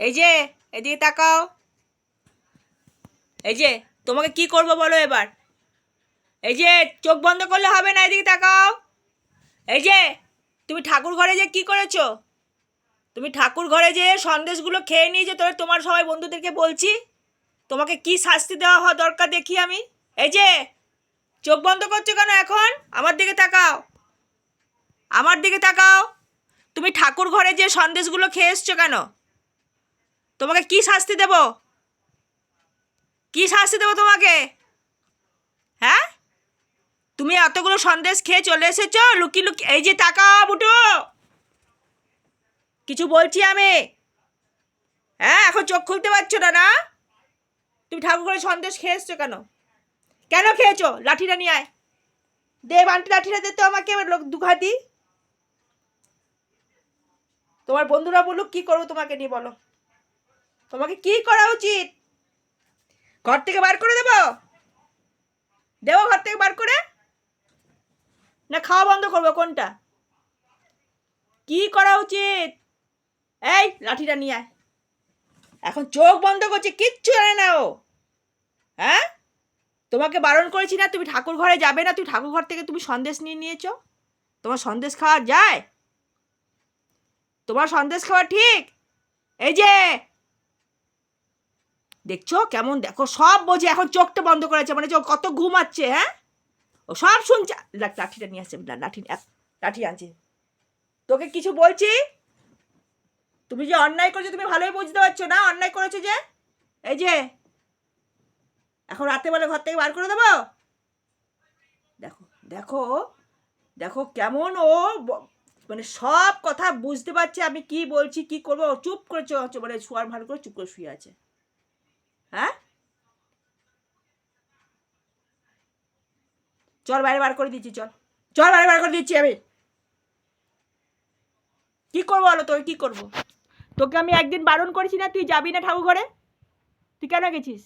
এই যে, এদিকে তাকাও। এই যে, তোমাকে কি করব বলো এবার? এই যে, চোখ বন্ধ করলে হবে না, এদিকে তাকাও। এই যে, তুমি ঠাকুর ঘরে যে কি করেছ? তুমি ঠাকুর ঘরে যে সন্দেশগুলো খেয়ে নিয়েছো, তোর তোমার সবাই বন্ধুদেরকে বলছি, তোমাকে কি শাস্তি দেওয়া হওয়া দরকার দেখি আমি? এই যে, চোখ বন্ধ করছ কেন এখন? আমার দিকে তাকাও। আমার দিকে তাকাও। তুমি ঠাকুর ঘরে যে সন্দেশগুলো খেয়ে এসছো কেন? তোমাকে কি শাস্তি দেব? কি শাস্তি দেবো তোমাকে? হ্যাঁ? তুমি এতগুলো সন্দেশ খেয়ে চলে এসেছ? লুকি লুকি এই যে তাকাও, বুটু। কিছু বলছি আমি? হ্যাঁ এখন চোখ খুলতে পারছ না না? তুমি ঠাকুর সন্দেশ খেয়ে এসছো কেন? কেন খেয়েছো? লাঠিটা নিয়ে আয়। দে বান্টি লাঠিটা দে তো আমাকে লোক দুঘা দি তোমার বন্ধুরা বলুক, কি করব তোমাকে নিয়ে বলো। তোমাকে কি করা উচিত? ঘর থেকে বার করে দেবো? দেবো ঘর থেকে বার করে? না, খাওয়া বন্ধ করব, কোনটা? কি করা উচিত? এই, লাঠিটা নিয়ে আয়। এখন চোখ বন্ধ করছে, কিচ্ছু জানে না ও। হ্যাঁ? তোমাকে বারণ করেছি না, তুমি ঠাকুর ঘরে যাবে না, তুমি ঠাকুর ঘর থেকে তুমি সন্দেশ নিয়ে নিয়েছো? তোমার সন্দেশ খাওয়া যায়? তোমার সন্দেশ খাওয়া ঠিক? এই যে দেখছ? কেমন দেখো? সব বোঝে, এখন চোখটা বন্ধ করেছে মানে চোখ কত ঘুমাচ্ছে হ্যাঁ? ও সব শুনছে। লাঠিটা নিয়ে আসছে লাঠি লাঠি আনছে। তোকে কিছু বলছি? তুমি যে অন্যায় করেছ, তুমি ভালোই বুঝতে পারছ না? অন্যায় করেছ যে? এই যে, এখন রাতে বেলা ঘর থেকে বার করে দেবো? দেখো দেখো দেখো কেমন ও মানে সব কথা বুঝতে পারছে আমি কি বলছি, কি করব। চুপ করে মানে শোয়ার ভালো করে চুপ করে শুয়ে আছে। হ্যাঁ? চল বাইরে বার করে দিচ্ছি, চল। চল বাইরে বার করে দিচ্ছি আমি। কি করব বলো তোকে কি করব? তোকে আমি একদিন বারণ করেছি না, তুই যাবি না ঠাকুর ঘরে তুই কেন গেছিস?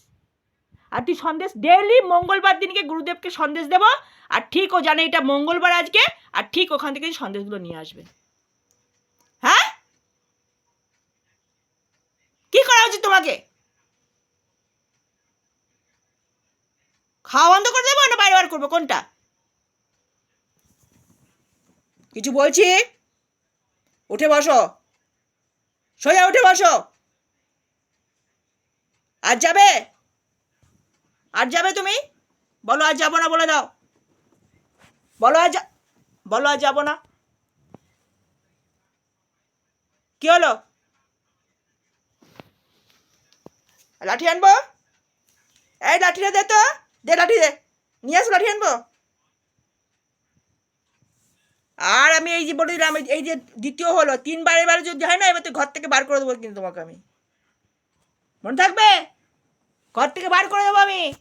আর তুই সন্দেশ ডেলি মঙ্গলবার দিনকে গুরুদেবকে সন্দেশ দেবো, আর ঠিক ও জানে এটা মঙ্গলবার আজকে, আর ঠিক ওখান থেকে সন্দেশগুলো নিয়ে আসবে হ্যাঁ কি করা উচিত তোমাকে খাওয়া বন্ধ করে দেবো না বাইরে বার করব? কোনটা? কিছু বলছি? উঠে বসো। সোজা উঠে বসো। আজ যাবে? আজ যাবে তুমি? বলো আজ যাব না বলে দাও। বলো যা- বলো আজ যাব না। কি হলো? লাঠি আনব? এই লাঠিটা দে তো। দে লাঠি দে। নিয়ে আসো লাঠি আনব। আর আমি এই যে বলে দিলাম, এই- যে দ্বিতীয় হলো, তিনবার এবারে যদি হয় না, এবার তুই ঘর থেকে বার করে দেবো কিন্তু তোমাকে আমি। মনে থাকবে? ঘর থেকে বার করে দেবো আমি।